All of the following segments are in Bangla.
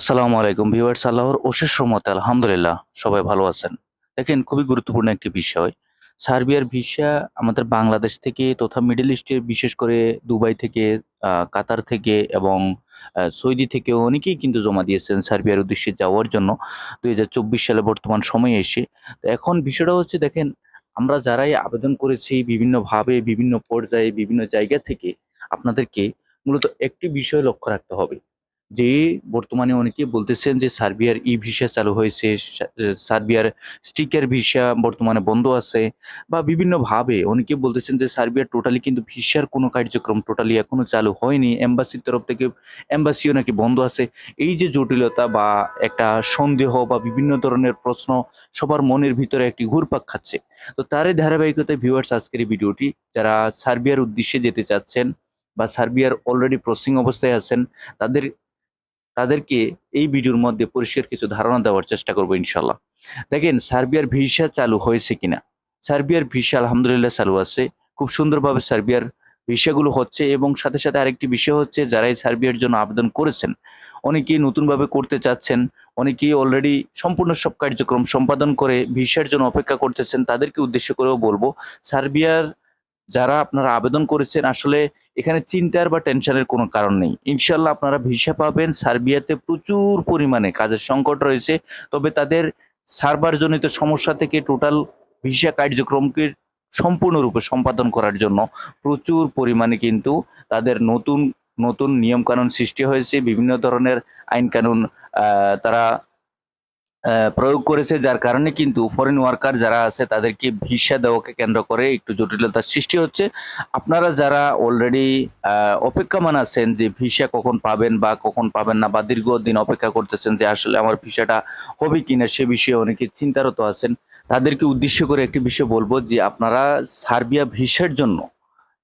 আসসালামু আলাইকুম ভিউয়ার্স, আল্লাহর অশেষ রহমতে আলহামদুলিল্লাহ সবাই ভালো আছেন। দেখেন, খুবই গুরুত্বপূর্ণ একটি বিষয়। সার্বিয়ার ভিসা আমাদের বাংলাদেশ থেকে তথা মিডল ইস্টের, বিশেষ করে দুবাই থেকে কাতার থেকে এবং সৌদি থেকে অনেকেই কিন্তু জমা দিয়েছেন সার্বিয়ার উদ্দেশ্যে যাওয়ার জন্য। দুই হাজার চব্বিশ সালে বর্তমান সময়ে এসে। তো এখন বিষয়টা হচ্ছে, দেখেন, আমরা যারাই আবেদন করেছি বিভিন্নভাবে, বিভিন্ন পর্যায়ে, বিভিন্ন জায়গা থেকে, আপনাদেরকে মূলত একটি বিষয় লক্ষ্য রাখতে হবে। যে বর্তমানে অনেকে বলতেছেন যে সার্বিয়ার ই ভিসা চালু হয়েছে সার্বিয়ার স্টিকার ভিসা বর্তমানে বন্ধ আছে বা বিভিন্নভাবে অনেকে বলতেছেন যে সার্বিয়ার টোটালি কিন্তু ভিসার কোনো কার্যক্রম টোটালি এখনও চালু হয়নি, এম্বাসির তরফ থেকে এম্বাসিও নাকি বন্ধ আছে। এই যে জটিলতা বা একটা সন্দেহ বা বিভিন্ন ধরনের প্রশ্ন সবার মনের ভিতরে একটি ঘুরপাক খাচ্ছে। তো তারই ধারাবাহিকতায় ভিউয়ার্স, আজকের ভিডিওটি, যারা সার্বিয়ার উদ্দেশ্যে যেতে চাচ্ছেন বা সার্বিয়ার অলরেডি প্রসেসিং অবস্থায় আছেন, তাদের তাদেরকে এই ভিডিওর মধ্যে পরিষ্কার কিছু ধারণা দেওয়ার চেষ্টা করব ইনশাল্লাহ দেখেন, সার্বিয়ার ভিসা চালু হয়েছে কিনা? সার্বিয়ার ভিসা আলহামদুলিল্লাহ চালু আছে। খুব সুন্দরভাবে সার্বিয়ার ভিসাগুলো হচ্ছে এবং সাথে সাথে আরেকটি বিষয় হচ্ছে যারা সার্বিয়ার জন্য আবেদন করেছেন, অনেকেই নতুনভাবে করতে চাচ্ছেন, অনেকেই অলরেডি সম্পূর্ণ সব কার্যক্রম সম্পাদন করে ভিসার জন্য অপেক্ষা করতেছেন, তাদেরকে উদ্দেশ্য করেও বলব, সার্বিয়ার যারা আপনারা আবেদন করেছেন, আসলে এখানে চিন্তার বা টেনশনের কোনো কারণ নেই। ইনশাল্লাহ আপনারা ভিসা পাবেন, সার্বিয়াতে প্রচুর পরিমাণে কাজের সংকট রয়েছে, তবে তাদের সার্ভারজনিত সমস্যা থেকে টোটাল ভিসা কার্যক্রমকে সম্পূর্ণরূপে সম্পাদন করার জন্য প্রচুর পরিমাণে কিন্তু তাদের নতুন নতুন নিয়মকানুন সৃষ্টি হয়েছে, বিভিন্ন ধরনের আইন কানুন তারা প্রয়োগ করেছে, যার কারণে কিন্তু ফরেন ওয়ার্কার যারা আছে, তাদেরকে ভিসা দেওয়াকে কেন্দ্র করে একটু জটিলতার সৃষ্টি হচ্ছে। আপনারা যারা অলরেডি অপেক্ষামান আছেন যে ভিসা কখন পাবেন বা কখন পাবেন না বা দীর্ঘদিন অপেক্ষা করতেছেন যে আসলে আমার ভিসাটা হবে কিনা, সে বিষয়ে অনেকে চিন্তারত আছেন, তাদেরকে উদ্দেশ্য করে একটি বিষয় বলব যে আপনারা সার্বিয়া ভিসার জন্য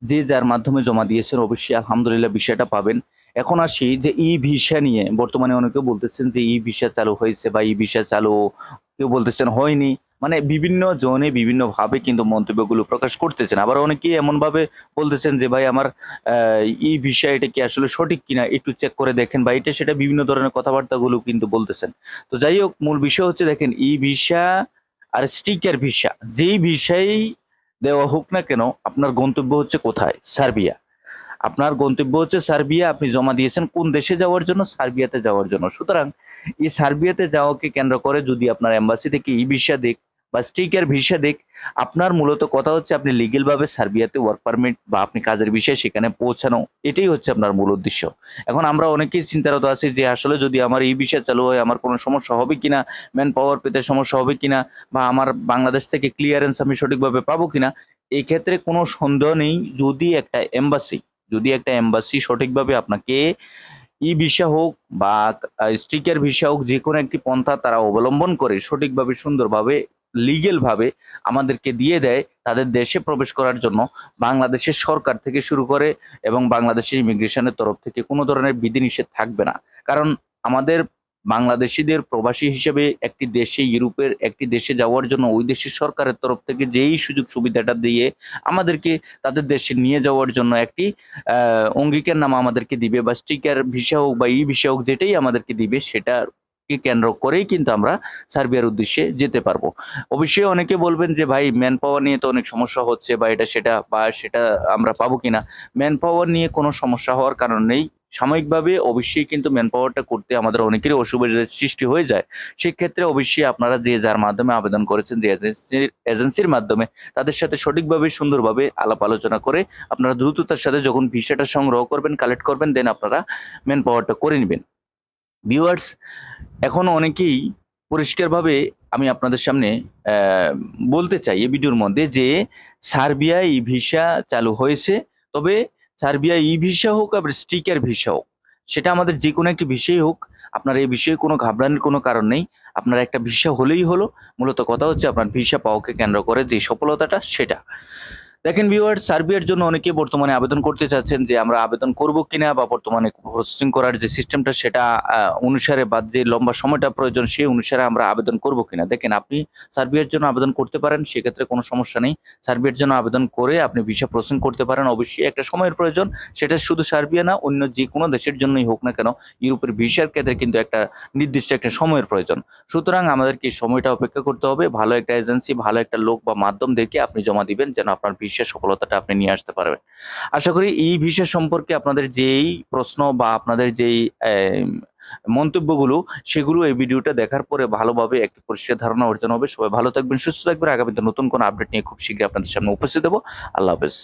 যে যার মাধ্যমে জমা দিয়েছেন, অবশ্যই আলহামদুলিল্লাহ ভিসাটা পাবেন। এখন আসি যে ই ভিসা নিয়ে। বর্তমানে অনেকে বলতেছেন যে ই ভিসা চালু হয়েছে বা ই ভিসা চালু কেউ বলতেছেন হয়নি। মানে বিভিন্ন জনে বিভিন্ন ভাবে কিন্তু মন্তব্যগুলো প্রকাশ করতেছেন। আবার অনেকেই এমন ভাবে বলতেছেন যে, ভাই, আমার ই ভিসা এটা কি আসলে সঠিক কিনা? একটু চেক করে দেখেন। বা এটা সেটা বিভিন্ন ধরনের কথাবার্তাগুলো কিন্তু বলতেছেন। তো যাই হোক, মূল বিষয় হচ্ছে দেখেন, ই ভিসা আর স্টিকার ভিসা। যেই ভিসাই দেওয়া হোক না কেন, আপনার গন্তব্য হচ্ছে কোথায়? সার্বিয়া। আপনার গন্তব্য হচ্ছে সার্বিয়া। আপনি জমা দিয়েছেন কোন দেশে যাওয়ার জন্য? সার্বিয়াতে যাওয়ার জন্য। সুতরাং এই সার্বিয়াতে যাওয়াকে কেন্দ্র করে যদি আপনার এম্বাসি থেকে ই ভিসা দেখ বা স্টিকার ভিসা দেখ, আপনার মূলত কথা হচ্ছে আপনি লিগেল ভাবে সার্বিয়াতে ওয়ার্ক পারমিট বা আপনি কাজের বিষয়ে সেখানে পৌঁছানো, এটাই হচ্ছে আপনার মূল উদ্দেশ্য। এখন আমরা অনেকেই চিন্তারত আছি যে আসলে যদি আমার ই ভিসা চালু হয়, আমার কোনো সমস্যা হবে কিনা? ম্যান পাওয়ার পেতে সমস্যা হবে কিনা? বা আমার বাংলাদেশ থেকে ক্লিয়ারেন্স আমি সঠিকভাবে পাবো কিনা? এই ক্ষেত্রে কোনো সন্দেহ নেই। যদি একটা এম্বাসি যদি একটা এম্বাসি সঠিকভাবে আপনাকে ই ভিসা হোক বা স্টিকার ভিসা হোক যে কোনো একটি পন্থা তারা অবলম্বন করে সঠিকভাবে, সুন্দরভাবে লিগেলভাবে আমাদেরকে দিয়ে দেয় তাদের দেশে প্রবেশ করার জন্য, বাংলাদেশের সরকার থেকে শুরু করে এবং বাংলাদেশের ইমিগ্রেশনের তরফ থেকে কোনো ধরনের বিধিনিষেধ থাকবে না। কারণ আমাদের বাংলাদেশিদের প্রবাসী হিসেবে একটি দেশে, ইউরোপের একটি দেশে যাওয়ার জন্য ওই দেশের সরকারের তরফ থেকে যেই সুযোগ সুবিধাটা দিয়ে আমাদেরকে তাদের দেশে নিয়ে যাওয়ার জন্য একটি অঙ্গীকার নামা আমাদেরকে দিবে বা স্টিকার ভিসা হোক বা ই ভিসা হোক যেটাই আমাদেরকে দিবে সেটা কে কেন্দ্র করেই কিন্তু আমরা সার্বিয়ার উদ্দেশ্যে যেতে পারব। অবশ্যই অনেকে বলবেন যে, ভাই ম্যান পাওয়ার নিয়ে তো অনেক সমস্যা হচ্ছে বা এটা সেটা বা সেটা আমরা পাবো কিনা? ম্যান পাওয়ার নিয়ে কোনো সমস্যা হওয়ার কারণ নেই। সাময়িকভাবে অবশ্যই কিন্তু ম্যান পাওয়ারটা করতে আমাদের অনেকেরই অসুবিধার সৃষ্টি হয়ে যায়। সেক্ষেত্রে অবশ্যই আপনারা যে যার মাধ্যমে আবেদন করেছেন, যে এজেন্সির এজেন্সির মাধ্যমে তাদের সাথে সঠিকভাবে, সুন্দরভাবে আলাপ আলোচনা করে আপনারা দ্রুততার সাথে যখন ভিসাটা সংগ্রহ করবেন কালেক্ট করবেন দেন আপনারা ম্যান পাওয়ারটা করে নেবেন। ভিউয়ার্স এখন অনেকেই পরিষ্কারভাবে আমি আপনাদের সামনে বলতে চাই এই ভিডিওর মধ্যে যে সার্বিয়া ই ভিসা চালু হয়েছে, তবে সার্বিয়া ই ভিসা হোক আবার স্টিকার ভিসা হোক, সেটা আমাদের যে কোনো একটি বিষয় হোক, আপনার এই বিষয়ে কোনো ঘাবড়ানোর কোনো কারণ নেই। আপনার একটা ভিসা হলেই হলো। মূলত কথা হচ্ছে আপনার ভিসা পাওয়াকে কেন্দ্র করে যে সফলতাটা, সেটা। দেখেন ভিউয়ার সার্বিয়ার জন্য অনেকে বর্তমানে আবেদন করতে চাচ্ছেন যে আমরা আবেদন করব কিনা বা বর্তমানে প্রসেসিং করার যে সিস্টেমটা সেটা অনুসারে বা যে লম্বা সময়টা প্রয়োজন সেই অনুসারে আমরা আবেদন করব কিনা। দেখেন আপনি সার্বিয়ার জন্য আবেদন করতে পারেন, সেক্ষেত্রে কোনো সমস্যা নেই। সার্বিয়ার জন্য আবেদন করে আপনি ভিসা প্রসেসিং করতে পারেন, অবশ্যই একটা সময়ের প্রয়োজন। সেটা শুধু সার্বিয়া না, অন্য যে কোনো দেশের জন্যই হোক না কেন, ইউরোপের ভিসার ক্ষেত্রে কিন্তু একটা নির্দিষ্ট একটা সময়ের প্রয়োজন। সুতরাং আমাদেরকে সময়টা অপেক্ষা করতে হবে। ভালো একটা এজেন্সি ভালো একটা লোক বা মাধ্যম দেখে আপনি জমা দিবেন যেন আপনার ভিসা সফলতাটা আপনি নিয়ে আসতে পারবেন। আশা করি এই ভিসা সম্পর্কে আপনাদের যেই প্রশ্ন বা আপনাদের যেই মন্তব্যগুলো, সেগুলো এই ভিডিওটা দেখার পরে ভালোভাবে একটি পরিষ্কার ধারণা অর্জন হবে। সবাই ভালো থাকবেন, সুস্থ থাকবেন। আগামীতে নতুন কোনো আপডেট নিয়ে খুব শীঘ্রই আপনাদের সামনে উপস্থিত হব। আল্লাহ হাফেজ।